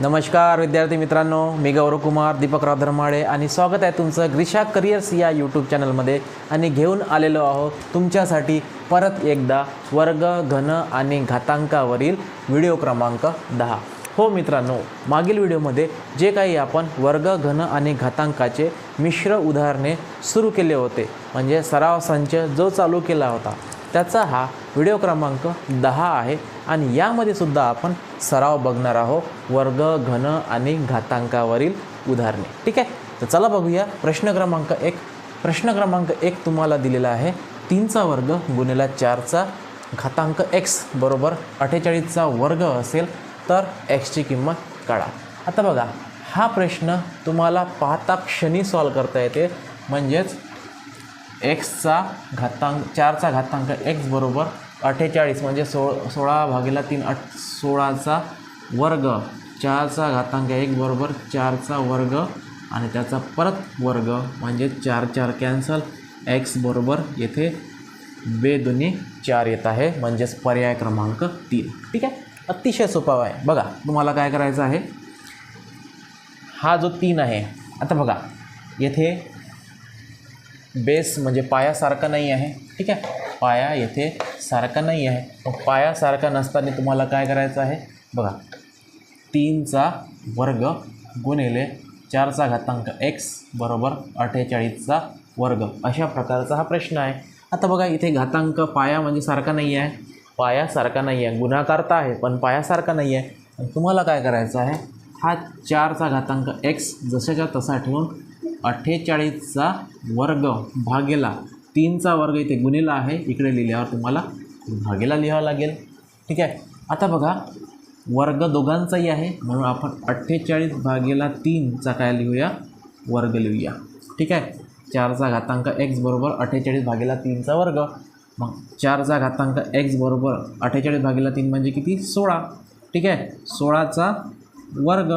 नमस्कार विद्यार्थी मित्रांनो. मी गौरव कुमार दीपकराव धर्माळे आणि स्वागत आहे तुमचं ग्रिशा करिअर्स या यूट्यूब चॅनलमध्ये. आणि घेऊन आलेलो आहोत तुमच्यासाठी परत एकदा वर्ग घन आणि घातांकावरील व्हिडिओ क्रमांक दहा. हो मित्रांनो मागील व्हिडिओमध्ये जे काही आपण वर्ग घन आणि घातांकाचे मिश्र उदाहरणे सुरू केले होते म्हणजे सराव संच जो चालू केला होता त्याचा हा व्हिडिओ क्रमांक दहा आहे. आणि यामध्ये सुद्धा आपण सराव बघणार आहोत वर्ग घन आणि घातांकावरील उदाहरणे. ठीक आहे? तर चला बघूया. प्रश्न क्रमांक एक. प्रश्न क्रमांक एक तुम्हाला दिलेला आहे. तीनचा वर्ग गुन्हेला चारचा घातांक एक्स बरोबर अठ्ठेचाळीसचा वर्ग असेल तर एक्सची किंमत काढा. आता बघा हा प्रश्न तुम्हाला पाहता क्षणी सॉल्व करता येते. म्हणजेच एक्सचा घातांक चारचा घातांक एक्स बरोबर अठ्ठेचाळीस म्हणजे सो सोळा भागीला तीन अठ सोळाचा वर्ग. चारचा घातांक एक बरोबर चारचा वर्ग आणि त्याचा परत वर्ग म्हणजे चार चार कॅन्सल. एक्स बरोबर येथे बेदुनी चार येत आहे म्हणजेच पर्याय क्रमांक तीन. ठीक आहे? अतिशय सोपा आहे बघा तुम्हाला काय करायचं आहे? हा जो तीन आहे आता बघा येथे बेस म्हणजे पायासारखा नाही आहे. ठीक आहे? पाया येथे सारखा नाही आहे. मग पायासारखा नसताना तुम्हाला काय करायचं आहे? बघा. तीनचा वर्ग गुणिले चारचा घातांक एक्स बरोबर अठ्ठेचाळीसचा वर्ग. अशा प्रकारचा हा प्रश्न आहे. आता बघा इथे घातांक पाया म्हणजे सारखा नाही आहे. पाया सारखा नाही आहे. गुणाकार तर आहे पण पायासारखा नाही आहे. तुम्हाला काय करायचं आहे? हा चारचा घातांक एक्स जशाच्या तसा ठेवून अठ्ठेचाळीसचा वर्ग भागेला तीनचा वर्ग इथे गुणिला आहे. इकडे लिहिल्यावर तुम्हाला भागेला लिहावं लागेल. ठीक आहे? आता बघा वर्ग दोघांचाही आहे. म्हणून आपण अठ्ठेचाळीस भागेला तीनचा काय लिहूया? वर्ग लिहूया. ठीक आहे? चारचा घातांक एक्स बरोबर अठ्ठेचाळीस भागेला तीनचा वर्ग. मग चारचा घातांक एक्स बरोबर अठ्ठेचाळीस भागेला तीन म्हणजे किती? सोळा. ठीक आहे? सोळाचा वर्ग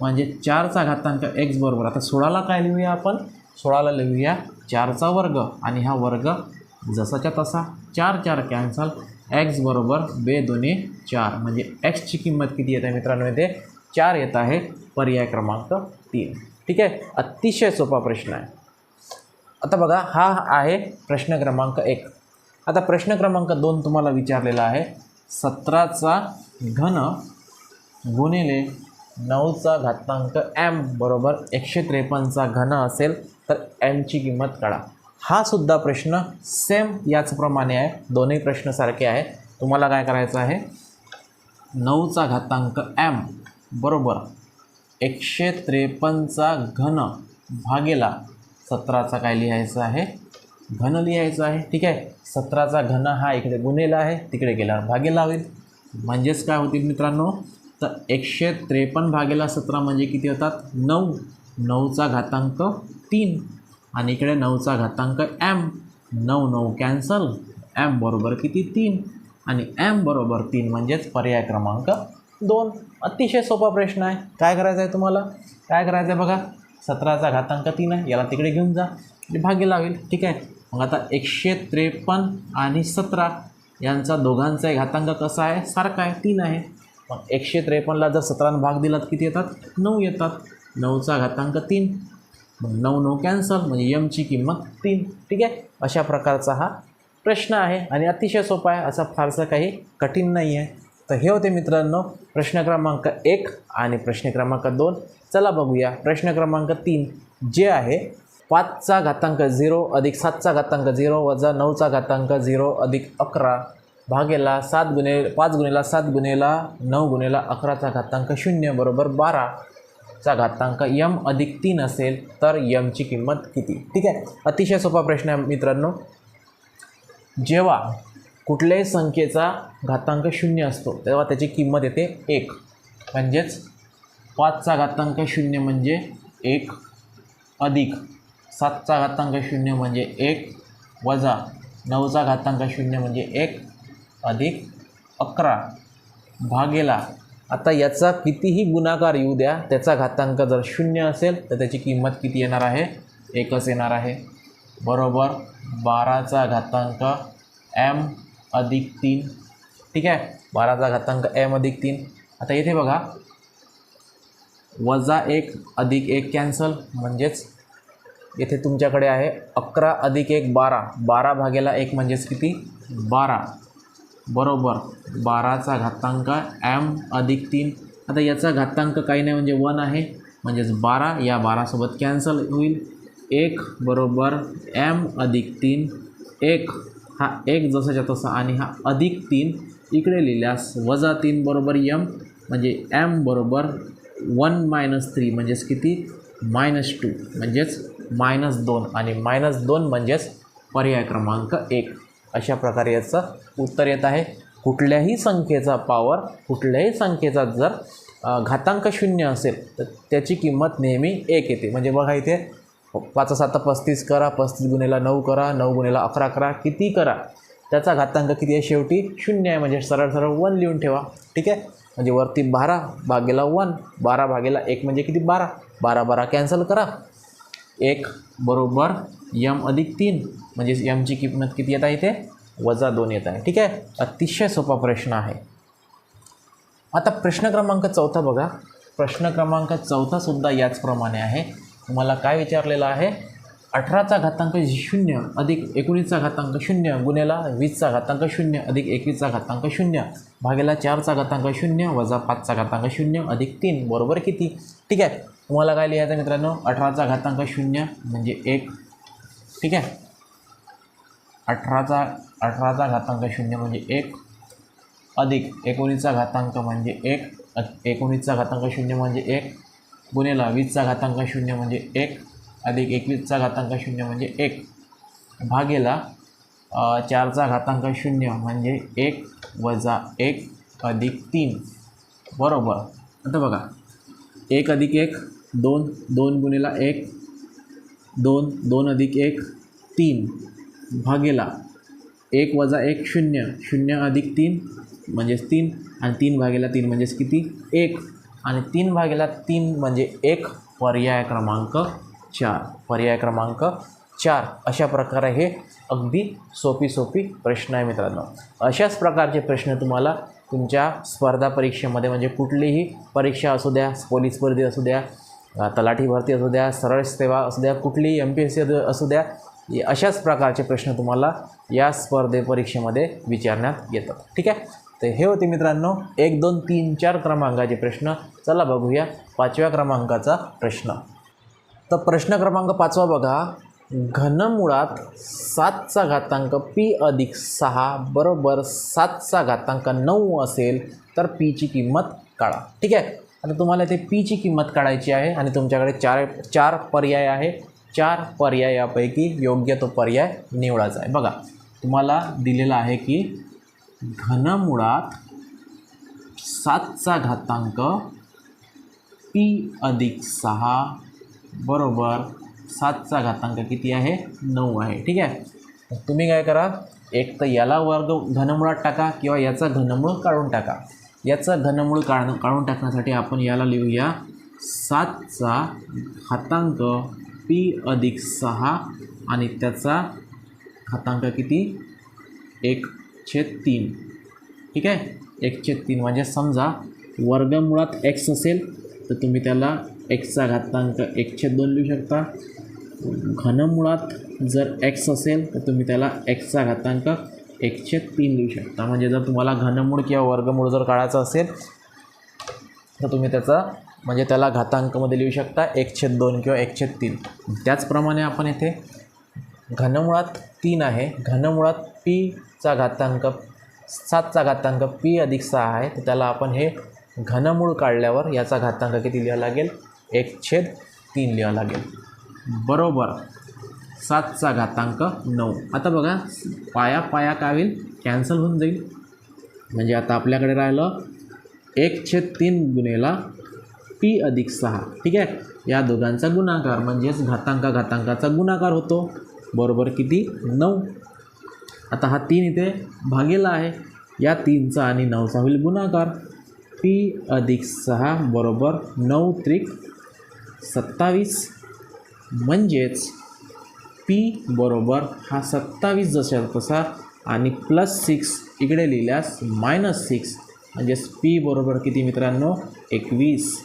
म्हणजे चारचा घातांक एक्स बरोबर. आता सोळाला काय लिहूया आपण? सोळाला लिहूया चारचा वर्ग आणि हा वर्ग जसाच्या तसा चार चार कॅन्सल. एक्स बरोबर बे दोन्ही चार. म्हणजे एक्सची किंमत किती येत आहे मित्रांनो इथे? चार येत आहे पर्याय क्रमांक तीन. ठीक आहे? अतिशय सोपा प्रश्न आहे. आता बघा हा आहे प्रश्न क्रमांक एक. आता प्रश्न क्रमांक दोन तुम्हाला विचारलेला आहे. सतराचा घन गुणिले नऊचा घातांक एम बरोबर एकशे त्रेपन्नचा घन असेल. तर एमची किंमत काढा. हा सुद्धा प्रश्न सेम याचप्रमाणे आहे. दोन्ही प्रश्न सारखे आहे. तुम्हाला काय करायचं आहे? नऊचा घातांक एम बरोबर एकशे त्रेपन्नचा घन भागेला सतराचा काय लिहायचं आहे? घन लिहायचं आहे. ठीक आहे? सतराचा घन हा इकडे गुन्हेला आहे. तिकडे गेल्यावर भागेला होईल. म्हणजेच काय होतील मित्रांनो? तर एकशे त्रेपन्न भागेला सतरा म्हणजे किती होतात? नऊ. नऊचा घातांक तीन. आणि इकडे नऊचा घातांक एम नऊ नऊ कॅन्सल एम बरोबर किती? तीन. आणि एम बरोबर तीन म्हणजेच पर्याय क्रमांक दोन. अतिशय सोपा प्रश्न आहे. काय करायचं आहे तुम्हाला? काय करायचं आहे बघा? सतराचा घातांक तीन आहे. याला तिकडे घेऊन जा. म्हणजे भागी लागेल. ठीक आहे? मग आता एकशे त्रेपन्न आणि सतरा यांचा दोघांचाही घातांक कसा आहे? सारखा आहे. तीन आहे. मग एकशे त्रेपन्नला जर सतरानं भाग दिला तर किती येतात? नऊ येतात. नऊचा घातांक तीन. मग नऊ नऊ कॅन्सल म्हणजे यमची किंमत तीन. ठीक आहे? अशा प्रकारचा हा प्रश्न आहे. आणि अतिशय सोपा आहे. असा फारसं काही कठीण नाही आहे तर हे होते मित्रांनो प्रश्न क्रमांक एक आणि प्रश्न क्रमांक दोन. चला बघूया. प्रश्न क्रमांक तीन जे आहे पाचचा घातांक झिरो अधिक सातचा घातांक झिरो वजा नऊचा घातांक झिरो अधिक अकरा भागेला सात गुणे पाच गुणेला सात गुणेला नऊ गुणेला अकराचा घातांक शून्य बरोबर बारा. चा घातांक यम अधिक तीन असेल तर यमची किंमत किती? ठीक आहे? अतिशय सोपा प्रश्न आहे मित्रांनो. जेव्हा कुठल्याही संख्येचा घातांक शून्य असतो तेव्हा त्याची किंमत येते एक. म्हणजेच पाचचा घातांक शून्य म्हणजे एक अधिक सातचा घातांक शून्य म्हणजे एक वजा नऊचा घातांक शून्य म्हणजे एक अधिक अकरा भागेला आता याचा कितीही गुणाकार येऊ द्या त्याचा घातांक जर शून्य असेल तर त्याची किंमत किती येणार आहे? एकच येणार आहे. बरोबर बाराचा घातांक एम अधिक तीन. ठीक आहे? बाराचा घातांक एम अधिक तीन. आता येथे बघा. वजा एक अधिक एक कॅन्सल म्हणजेच येथे तुमच्याकडे आहे अकरा अधिक एक बारा. बारा भागेला एक म्हणजेच किती? बारा. बरोबर. बाराचा घातांक एम अधिक तीन. आता याचा घातांक काही नाही म्हणजे वन आहे. म्हणजेच बारा या बारासोबत कॅन्सल होईल. एक बरोबर एम अधिक तीन. एक हा एक जसाच्या तसा आणि हा अधिक तीन. इकडे लिहिल्यास वजा तीन बरोबर यम म्हणजे एम बरोबर वन मायनस थ्री म्हणजेच किती? मायनस टू म्हणजेच मायनस दोन. आणि मायनस दोन म्हणजेच पर्याय क्रमांक एक. अशा प्रकारे याचं उत्तर येत आहे. कुठल्याही संख्येचा पावर कुठल्याही संख्येचा जर घातांक शून्य असेल तर त्याची किंमत नेहमी एक येते. म्हणजे बघा इथे पाच सात पस्तीस करा पस्तीस गुन्हेला नऊ करा नऊ गुन्हेला अकरा करा किती करा? त्याचा घातांक किती आहे? शेवटी शून्य आहे. म्हणजे सरळ सरळ वन लिहून ठेवा. ठीक आहे? म्हणजे वरती बारा भागेला वन बारा भागेला एक म्हणजे किती? बारा. बारा बारा कॅन्सल करा. एक बरोबर यम अधिक तीन म्हणजेच यमची किंमत किती येत आहे इथे? वजा दोन येत आहे. ठीक आहे? अतिशय सोपा प्रश्न आहे. आता प्रश्न क्रमांक चौथा बघा. प्रश्न क्रमांक चौथासुद्धा याचप्रमाणे आहे. तुम्हाला काय विचारलेलं आहे? अठराचा घातांक शून्य अधिक एकोणीसचा घातांक शून्य गुन्हेला वीसचा घातांक शून्य अधिक एकवीसचा घातांक शून्य भागेला चारचा घातांक शून्य वजा पाचचा घातांक शून्य अधिक तीन बरोबर किती ठीक आहे तुम्हाला काय लिहायचं मित्रांनो अठराचा घातांक शून्य म्हणजे एक ठीक आहे अठराचा अठराचा घातांक शून्य म्हणजे एक अधिक एकोणीसचा घातांक म्हणजे एक एकोणीसचा घातांक शून्य म्हणजे एक गुन्हेला वीसचा घातांक शून्य म्हणजे एक अधिक एकवीसचा घातांक शून्य म्हणजे एक. भागेला चारचा घातांक शून्य म्हणजे एक वजा एक अधिक तीन. बरोबर? आता बघा. एक अधिक एक दोन दोन गुणेला एक दोन दोन अधिक एक तीन. भागेला एक वजा एक शून्य शून्य अधिक तीन म्हणजेच तीन आणि तीन भागेला तीन म्हणजेच किती? एक. आणि तीन भागेला तीन म्हणजे एक पर्याय क्रमांक चार पर्याय क्रमांक चार अशा प्रकारे हे अगदी सोपी सोपी प्रश्न आहे मित्रांनो. अशाच प्रकारचे प्रश्न तुम्हाला तुमच्या स्पर्धा परीक्षेमध्ये म्हणजे कुठलीही परीक्षा असू द्या पोलीस भरती असू द्या तलाठी भरती असू द्या सरळ सेवा असू द्या कुठलीही एम पी एस सी असू द्या अशाच प्रकारचे प्रश्न तुम्हाला या स्पर्धे परीक्षेमध्ये विचारण्यात येतात. ठीक आहे? तर हे होते मित्रांनो एक दोन तीन चार क्रमांकाचे प्रश्न. चला बघूया पाचव्या क्रमांकाचा प्रश्न. तर प्रश्न क्रमांक पाचवा बघा. घनमुळात सातचा घातांक पी अधिक सहा बरोबर सातचा घातांक नऊ असेल तर पीची किंमत काढा. ठीक आहे? आता तुम्हाला ते पीची किंमत काढायची आहे आणि तुमच्याकडे चार चार पर्याय आहे. चार पर्यायापैकी योग्य तो पर्याय निवडायचा आहे. बघा तुम्हाला दिलेला आहे की घनमुळात सातचा घातांक पी अधिक सहा बरोबर. सातचा घातांक किती आहे? नऊ आहे. ठीक आहे? तुम्ही काय करा एक तर याला वर्ग घनमुळात टाका किंवा याचा घनमूळ काढून टाका. याचं घनमूळ काढ काढून टाकण्यासाठी आपण याला लिहूया सातचा घातांक पी अधिक सहा आणि त्याचा घातांक किती? एक छेद तीन. ठीक आहे? एक छेद तीन. म्हणजे समजा वर्गमुळात एक्स असेल तर तुम्ही त्याला एक्सचा घातांक एकशे दोन लिहू शकता. घनमुळात जर एक्स असेल तर तुम्ही त्याला एक्सचा घातांक एकशे तीन लिहू शकता. म्हणजे जर तुम्हाला घनमूळ किंवा वर्गमूळ जर काढायचं असेल तर तुम्ही त्याचा म्हणजे त्याला घातांकमध्ये लिहू शकता एकशे दोन किंवा एकशे तीन. त्याचप्रमाणे आपण येथे घनमुळात तीन आहे. घनमुळात पीचा घातांक सातचा घातांक पी अधिक सहा आहे. तर त्याला आपण हे घनमूळ काढल्यावर याचा घातांक किती लिहावा लागेल? एक छेद तीन लिहावं लागेल. बरोबर. सातचा घातांक नऊ. आता बघा पाया पाया काय होईल? कॅन्सल होऊन जाईल. म्हणजे आता आपल्याकडे राहिलं एक छेद तीन गुन्हेला पी अधिक सहा. ठीक आहे? या दोघांचा गुणाकार म्हणजेच घातांका घातांकाचा गुणाकार होतो. बरोबर किती? नऊ. आता हा तीन इथे भागेला आहे. या तीनचा आणि नऊचा होईल गुणाकार. पी अधिक सहा बरोबर नऊ त्रिक सत्तावीस. म्हणजेच पी बरोबर हा सत्तावीस जसा तसा आणि प्लस सिक्स इकडे लिहिल्यास मायनस सिक्स म्हणजेच पी बरोबर किती मित्रांनो? एकवीस.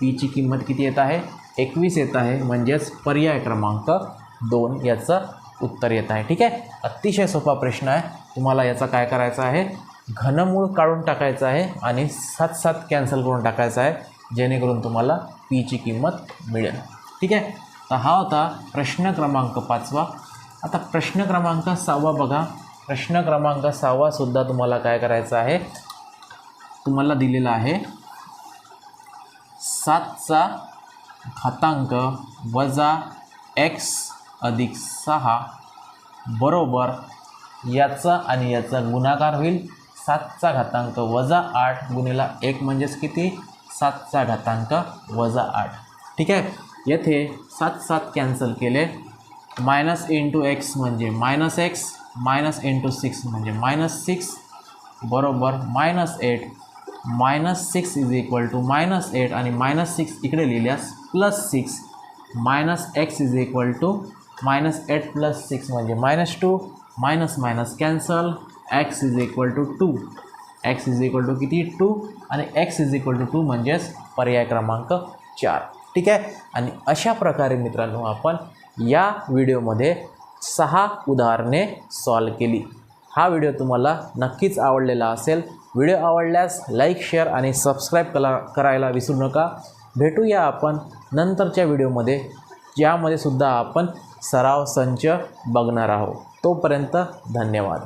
पीची किंमत किती येत आहे? एकवीस येत आहे. म्हणजेच पर्याय क्रमांक दोन याचं उत्तर येत आहे. ठीक आहे? अतिशय सोपा प्रश्न आहे. तुम्हाला याचा काय करायचं आहे? घनमूळ काढून टाकायचं आहे आणि सात सात कॅन्सल करून टाकायचं आहे. जेणेकरून तुम्हाला पीची किंमत मिळेल. ठीक आहे? तर हा होता प्रश्न क्रमांक पाचवा. आता प्रश्न क्रमांक सहावा बघा. प्रश्न क्रमांक सहावासुद्धा तुम्हाला काय करायचं आहे? तुम्हाला दिलेला आहे सातचा घातांक वजा एक्स अधिक सहा बरोबर याचा आणि याचा गुणाकार होईल. सातचा घातांक वजा आठ गुणिला एक म्हणजेच किती? सातचा घातांक वजा आठ. ठीक आहे? येथे सात सात कॅन्सल केले. मायनस इंटू एक्स म्हणजे minus X minus into six म्हणजे मायनस सिक्स बरोबर minus eight minus six is equal to minus eight आणि मायनस सिक्स इकडे लिहिल्यास plus six minus X is equal to minus eight plus six म्हणजे minus two minus minus cancel X is equal to two X is equal to किती? Two आणि X is equal to two म्हणजेच पर्याय क्रमांक चार. ठीक आहे? आणि अशा प्रकारे मित्रांनो आपण या व्हिडिओमध्ये सहा उदाहरणे सॉल्व केली. हा व्हिडिओ तुम्हाला नक्कीच आवडलेला असेल. व्हिडिओ आवडल्यास लाईक शेअर आणि सबस्क्राईब कला करायला विसरू नका. भेटूया आपण नंतरच्या व्हिडिओमध्ये ज्यामध्ये सुद्धा आपण सराव संच बघणार आहोत. तोपर्यंत धन्यवाद.